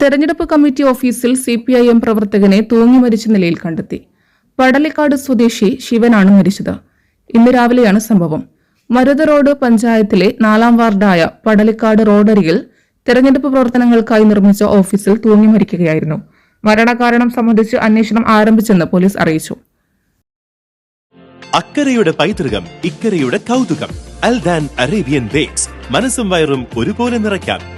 തെരഞ്ഞെടുപ്പ് കമ്മിറ്റി ഓഫീസിൽ C P I M പ്രവർത്തകനെ തൂങ്ങി മരിച്ച നിലയിൽ കണ്ടെത്തി. പടലിക്കാട് സ്വദേശി ശിവനാണ് മരിച്ചത്. ഇന്ന് രാവിലെയാണ് സംഭവം. മരുത റോഡ് പഞ്ചായത്തിലെ നാലാം വാർഡായ പടലിക്കാട് റോഡരികിൽ തെരഞ്ഞെടുപ്പ് പ്രവർത്തനങ്ങൾക്കായി നിർമ്മിച്ച ഓഫീസിൽ തൂങ്ങി മരിക്കുകയായിരുന്നു. മരണകാരണം സംബന്ധിച്ച് അന്വേഷണം ആരംഭിച്ചെന്ന് പോലീസ് അറിയിച്ചു. അക്കരയുടെ പൈതൃകം ഇക്കരയുടെ കൗതുകം. Aldan Arabian bakes. മനസ്സും വയറും ഒരുപോലെ നിറയ്ക്കാം.